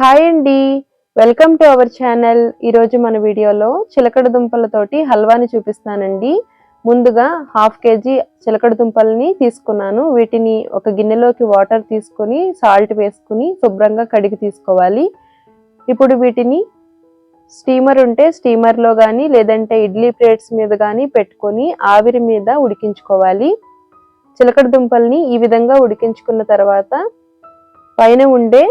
Hi అండి. Welcome to our channel. ఈరోజు మన వీడియోలో చిలకడ దుంపలతోటి హల్వాని చూపిస్తానండి. ముందుగా హాఫ్ కేజీ చిలకడ దుంపల్ని తీసుకున్నాను. వీటిని ఒక గిన్నెలోకి వాటర్ తీసుకొని సాల్ట్ వేసుకుని శుభ్రంగా కడిగి తీసుకోవాలి. ఇప్పుడు వీటిని స్టీమర్ ఉంటే స్టీమర్లో కానీ లేదంటే ఇడ్లీ ప్లేట్స్ మీద కానీ పెట్టుకొని ఆవిరి మీద ఉడికించుకోవాలి. చిలకడ దుంపల్ని ఈ విధంగా ఉడికించుకున్న తర్వాత పైన ఉండే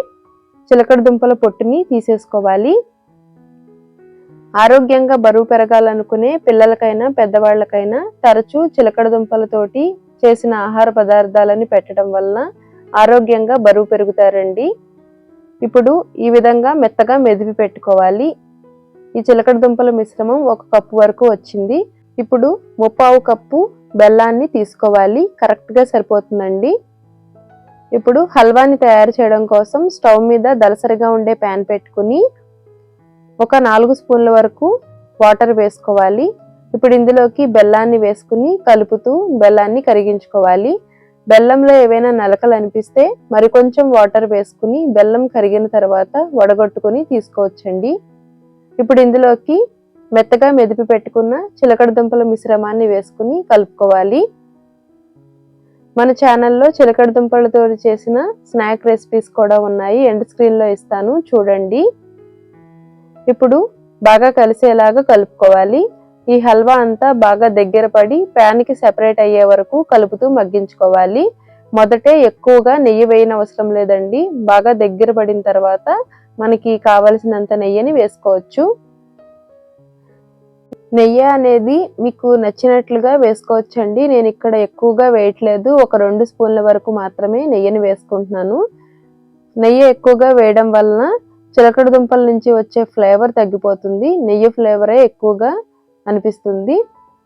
చిలకడ దుంపల పొట్టుని తీసేసుకోవాలి. ఆరోగ్యంగా బరువు పెరగాలనుకునే పిల్లలకైనా పెద్దవాళ్ళకైనా తరచూ చిలకడ దుంపలతోటి చేసిన ఆహార పదార్థాలని పెట్టడం వలన ఆరోగ్యంగా బరువు పెరుగుతారండి. ఇప్పుడు ఈ విధంగా మెత్తగా మెదిపి పెట్టుకోవాలి. ఈ చిలకడ దుంపల మిశ్రమం ఒక కప్పు వరకు వచ్చింది. ఇప్పుడు ముప్పావు కప్పు బెల్లాన్ని తీసుకోవాలి. కరెక్ట్గా సరిపోతుందండి. ఇప్పుడు హల్వాని తయారు చేయడం కోసం స్టవ్ మీద దలసరిగా ఉండే ప్యాన్ పెట్టుకుని ఒక నాలుగు స్పూన్ల వరకు వాటర్ వేసుకోవాలి. ఇప్పుడు ఇందులోకి బెల్లాన్ని వేసుకుని కలుపుతూ బెల్లాన్ని కరిగించుకోవాలి. బెల్లంలో ఏవైనా నలకలు అనిపిస్తే మరికొంచెం వాటర్ వేసుకుని బెల్లం కరిగిన తర్వాత వడగొట్టుకుని తీసుకోవచ్చండి. ఇప్పుడు ఇందులోకి మెత్తగా మెదిపి పెట్టుకున్న చిలకడ దుంపల మిశ్రమాన్ని వేసుకుని కలుపుకోవాలి. మన ఛానల్లో చిలకడ దుంపలతో చేసిన స్నాక్ రెసిపీస్ కూడా ఉన్నాయి. ఎండ్ స్క్రీన్లో ఇస్తాను. చూడండి. ఇప్పుడు బాగా కలిసేలాగా కలుపుకోవాలి. ఈ హల్వా అంతా బాగా దగ్గర పడి ప్యాన్కి సెపరేట్ అయ్యే వరకు కలుపుతూ మగ్గించుకోవాలి. మొదటే ఎక్కువగా నెయ్యి వేయని అవసరం లేదండి. బాగా దగ్గర పడిన తర్వాత మనకి కావలసినంత నెయ్యిని వేసుకోవచ్చు. నెయ్యి అనేది మీకు నచ్చినట్లుగా వేసుకోవచ్చండి. నేను ఇక్కడ ఎక్కువగా వేయట్లేదు. ఒక రెండు స్పూన్ల వరకు మాత్రమే నెయ్యిని వేసుకుంటున్నాను. నెయ్యి ఎక్కువగా వేయడం వలన చిలకడ దుంపల నుంచి వచ్చే ఫ్లేవర్ తగ్గిపోతుంది. నెయ్యి ఫ్లేవరే ఎక్కువగా అనిపిస్తుంది.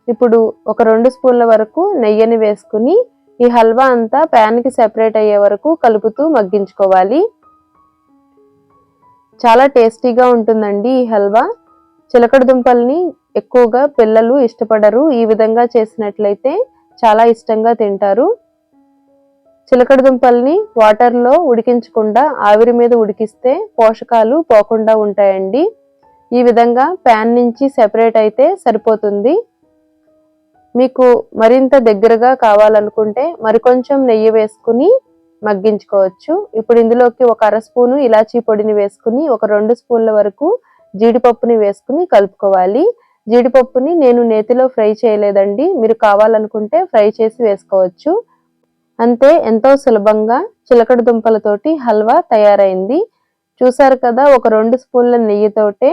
ఇప్పుడు ఒక రెండు స్పూన్ల వరకు నెయ్యిని వేసుకుని ఈ హల్వా అంతా ప్యాన్కి సెపరేట్ అయ్యే వరకు కలుపుతూ మగ్గించుకోవాలి. చాలా టేస్టీగా ఉంటుందండి ఈ హల్వా. చిలకడ దుంపల్ని ఎక్కువగా పిల్లలు ఇష్టపడరు. ఈ విధంగా చేసినట్లయితే చాలా ఇష్టంగా తింటారు. చిలకడ దుంపల్ని వాటర్లో ఉడికించకుండా ఆవిరి మీద ఉడికిస్తే పోషకాలు పోకుండా ఉంటాయండి. ఈ విధంగా ప్యాన్ నుంచి సెపరేట్ అయితే సరిపోతుంది. మీకు మరింత దగ్గరగా కావాలనుకుంటే మరికొంచెం నెయ్యి వేసుకుని మగ్గించుకోవచ్చు. ఇప్పుడు ఇందులోకి ఒక అర స్పూను ఇలాచీ పొడిని వేసుకుని ఒక రెండు స్పూన్ల వరకు జీడిపప్పుని వేసుకుని కలుపుకోవాలి. జీడిపప్పుని నేను నేతిలో ఫ్రై చేయలేదండి. మీరు కావాలనుకుంటే ఫ్రై చేసి వేసుకోవచ్చు. అంతే ఎంతో సులభంగా చిలకడ దుంపలతోటి హల్వా తయారైంది. చూసారు కదా ఒక రెండు స్పూన్ల నెయ్యితోటే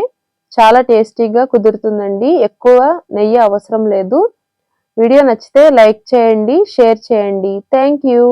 చాలా టేస్టీగా కుదురుతుందండి. ఎక్కువ నెయ్యి అవసరం లేదు. వీడియో నచ్చితే లైక్ చేయండి షేర్ చేయండి. Thank you.